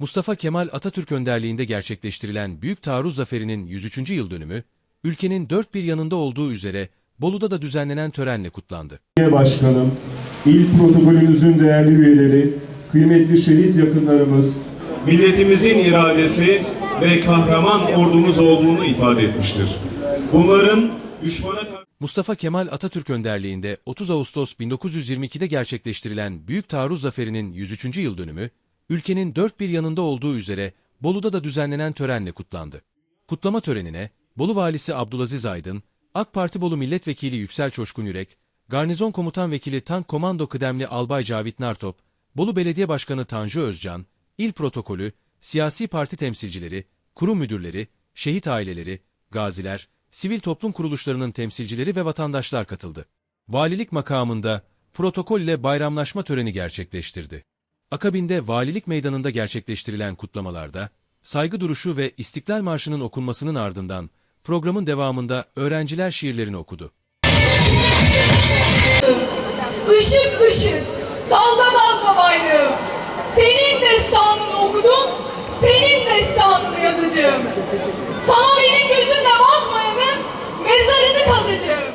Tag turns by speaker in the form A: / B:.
A: Mustafa Kemal Atatürk önderliğinde gerçekleştirilen Büyük Taarruz Zaferi'nin 103. yıl dönümü, ülkenin dört bir yanında olduğu üzere Bolu'da da düzenlenen törenle kutlandı.
B: Başkanım, il protokolümüzün değerli üyeleri, kıymetli şehit yakınlarımız,
C: milletimizin iradesi ve kahraman ordumuz olduğunu ifade etmiştir. Bunların düşmana
A: Mustafa Kemal Atatürk önderliğinde 30 Ağustos 1922'de gerçekleştirilen Büyük Taarruz Zaferi'nin 103. yıl dönümü, ülkenin dört bir yanında olduğu üzere Bolu'da da düzenlenen törenle kutlandı. Kutlama törenine Bolu Valisi Abdülaziz Aydın, AK Parti Bolu Milletvekili Yüksel Çoşkun Yürek, Garnizon Komutan Vekili Tank Komando Kıdemli Albay Cavit Nartop, Bolu Belediye Başkanı Tanju Özcan, İl Protokolü, siyasi parti temsilcileri, kurum müdürleri, şehit aileleri, gaziler, sivil toplum kuruluşlarının temsilcileri ve vatandaşlar katıldı. Valilik makamında protokol ile bayramlaşma töreni gerçekleştirdi. Akabinde valilik meydanında gerçekleştirilen kutlamalarda, saygı duruşu ve İstiklal Marşı'nın okunmasının ardından programın devamında öğrenciler şiirlerini okudu.
D: Işık ışık, dalga dalga bayrağım, senin destanını okudum, senin destanını yazacağım. Sana benim gözümle bakmayanın mezarını kazacağım.